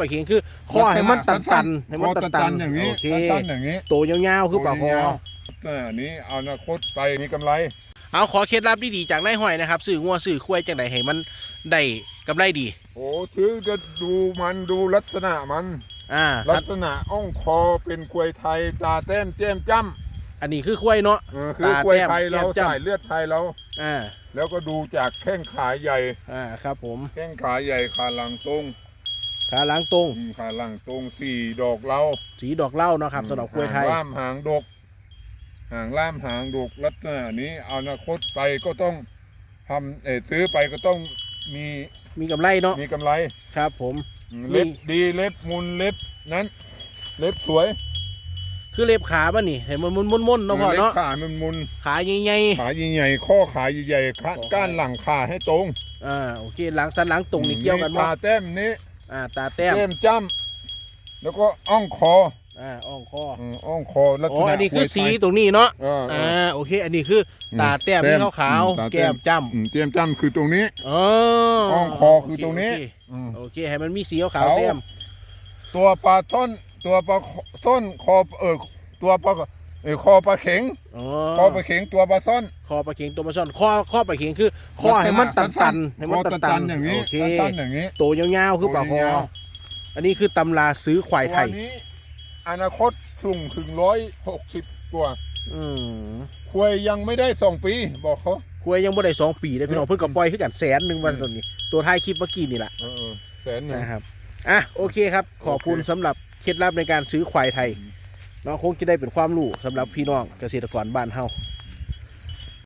ปลาเข็งคือคอให้มันตันตันๆให้มันคอตันตันๆอย่างนี้โอเคตันๆอย่างนี้โตวยาวๆคือปลาคอ แต่อันนี้เอาอนาคตไปมีกำไรเอาขอเคล็ดลับดีๆจากนายห้อยนะครับซื้องัวซื้อควายจังไดให้มันได้กำไรดี โอ้ซื้อจะดูมันดูลักษณะมัน อ่าลักษณะอ่องคอเป็นกล้วยไทยตาแต้มแจ้มจ้อันนี้คือควายเนาะำเออคือตากล้วยแต้มไทยเราแจ้มจ้ำ สายเลือดไทยเรา อ่าแล้วก็ดูจากแข้งขาใหญ่ อ่าครับผม แข้งขาใหญ่ขาหลังตรง ขาล้างตรง อืมขาหลังตรงสี่ดอกเราสีดอกเหล้าเนาะครับสำหรับควายไทย หางล่ามหางดก หางล่ามหางดกลักษณะนี้เอาอนาคตไปก็ต้องทำเออซื้อไปก็ต้องมีมีกำไรเนาะมีกำไรครับ ผม อืมมี เล็บดีเล็บมุนเล็บนั้น เล็บสวยคือเล็บขาป่ะนี่เห็นมันมุนๆๆเนาะพ่อเล็บเนาะขามันมุนขาใหญ่ขาใหญ่ๆข้อขาใหญ่ๆขาข้อขาก้านหลังขาให้ตรงๆอ่าโอเคหลังสันหลังตรงนี่เกี่ยวกันตาบ่แต้มนี้ อ่าตาแต้มแต้มจ้ำแล้วก็อ่องคออ่าอ่องคออืมอ่องคอลักอ๋ษอณะอันนี้คือวยไทยสีตรงนี้เนาะเออเออ่าอ โอเค อันนี้คือตาแต้มแต้ที่มขาวอืมตาๆแต้แก้ม มจ้อืมเตรียมจ้ำคือตรงนี้ำอ๋ออ่องคอคือตรงนี้โเคอืมโอเคให้มันมีสีขาวๆเขาแซมตัวปลาท่อนตัวปลาส้นคอเออตัวปลา เออคอปลาเข็งอ๋อคอปลาเข็งตัวปลาซ่อนคอปลาเข็งตัวมาซ่อนคอคอปลาเข็งคือคอให้มันตันตันๆให้มันคอตันตัตันนๆอย่างนี้โอเคตันๆอย่างนี้ โตวยาวๆคือปลาคอตัวยาว อันนี้คือตำราซื้อควายไทย ตัวนี้อนาคตสูงถึงร้อยหกสิบตัวอืมควยยังไม่ได้สองปีบอกเขา ควายยังบ่ได้สองปีเลยพี่น้องเพิ่นก็ปล่อยคือกันแสนหนึ่งวันตัวนี้ ตัวท้ายคลิปเมื่อกี้นี่แหละเออแสนหนึ่ง นะครับอะโอเคครับ ขอบคุณโอเคสำหรับเคล็ดลับในการซื้อควายไทยเนาะคงจะได้เป็นความรู้สำหรับพี่น้องเกษตรกรบ้านเฮา